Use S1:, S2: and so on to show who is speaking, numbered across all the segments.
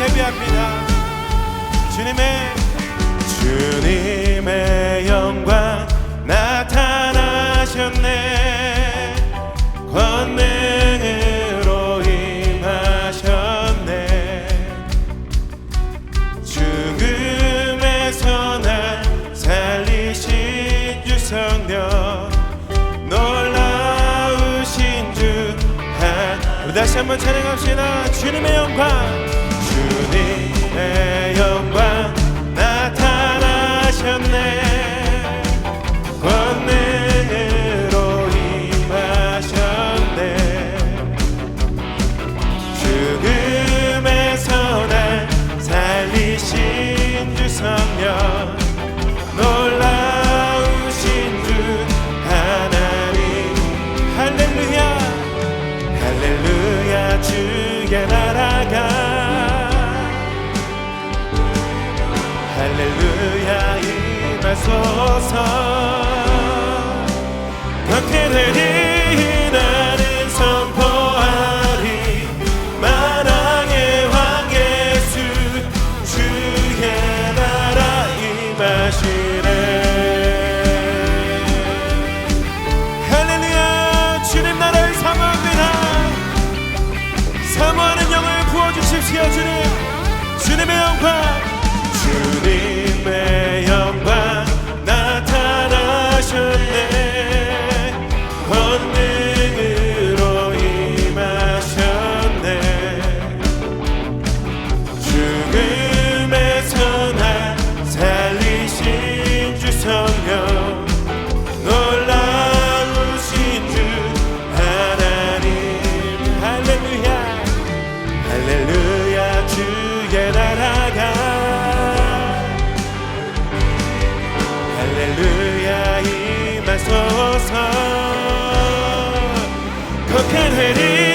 S1: 예배합니다. 주님의 주님의 영광 나타나셨네. 권능으로 임하셨네. 죽음에서 날 살리신 주 성령 놀라우신 주 하- 우리 다시 한번 찬양합시다. 주님의 영광 나타나셨네. 권능으로 임하셨네. 죽음에서 날 살리신 주 성령 임하소서 그렇게 되니 나는 선포하리 만왕의 왕 예수 주의 나라 부어주십시오 주님. 주님의 영광 임하소서 거룩하리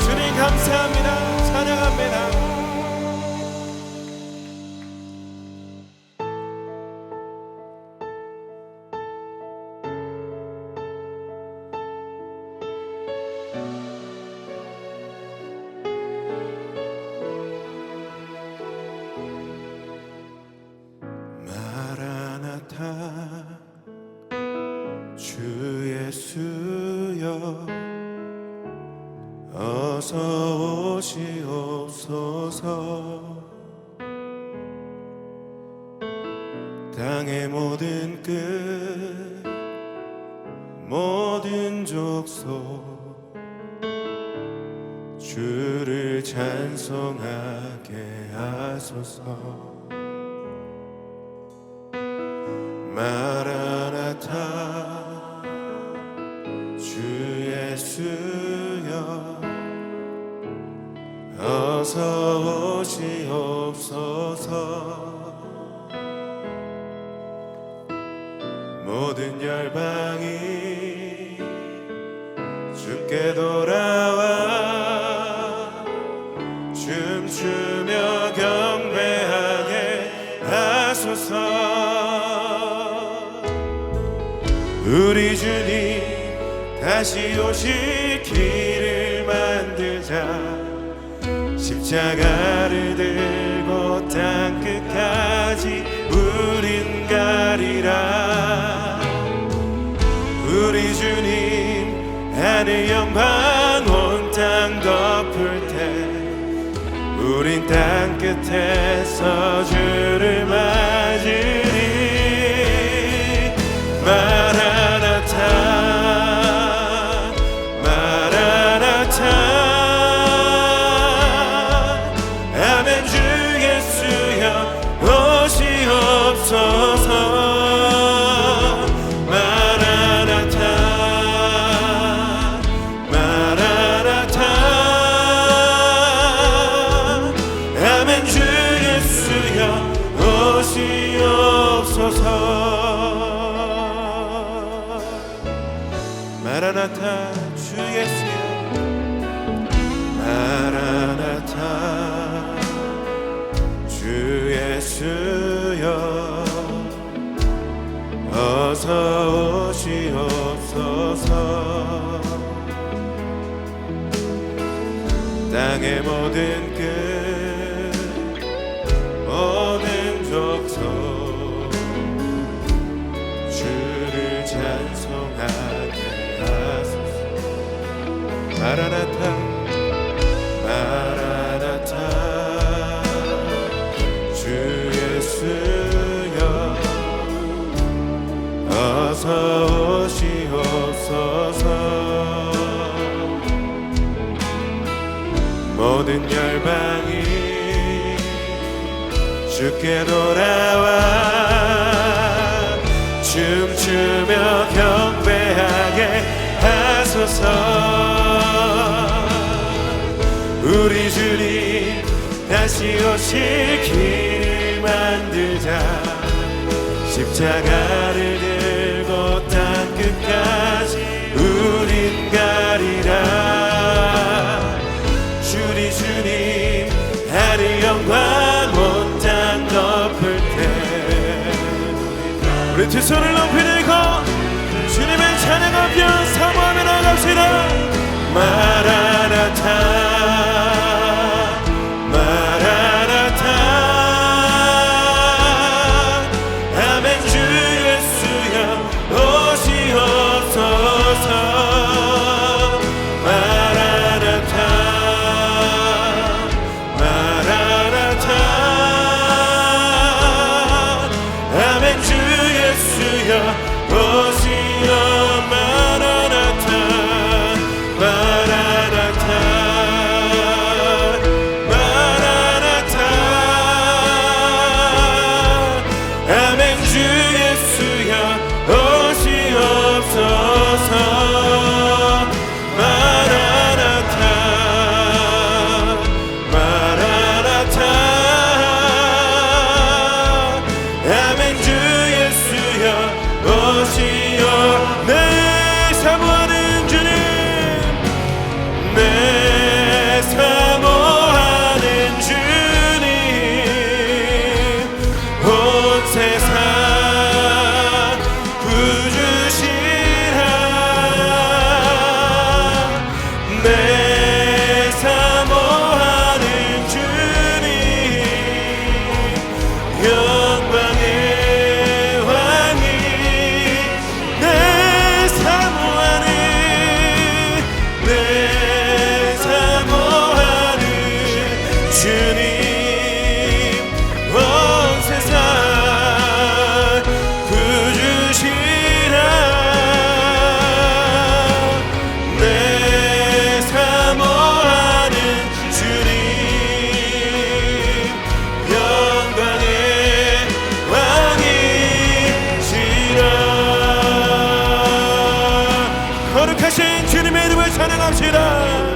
S1: 주님 감사합니다. 찬양합니다 오시옵소서 땅의 모든 끝 모든 족속 주를 찬송하게 하소서. 마라나타 주 예수여 어서 오시옵소서. 모든 열방이 주께 돌아와 춤추며 경배하게 하소서. 우리 주님 다시 오실 길을 만들자 십자가를 들고 땅 끝까지 우린 가리라. 우리 주님 하늘 영광 온 땅 덮을 때 우린 땅 끝에서 주를 맞으 주옵소서. 마라나타 주 예수여 마라나타 주 예수여. 어서 오시옵소서. 땅의 모든 마라나타 마라나타. 주 예수여 어서 오시옵소서. 모든 열방이 주께 돌아와 다시 오실 길을 만들자. 십자가를 들고 땅 끝까지 우린 가리라. 주리 주님 하늘 영광 온땅 덮을 때 우리 두 손을 높이 들고 주님의 찬양하며 사모하며 나갑시다. 마라 거룩하신 주님의 이름을 찬양합시다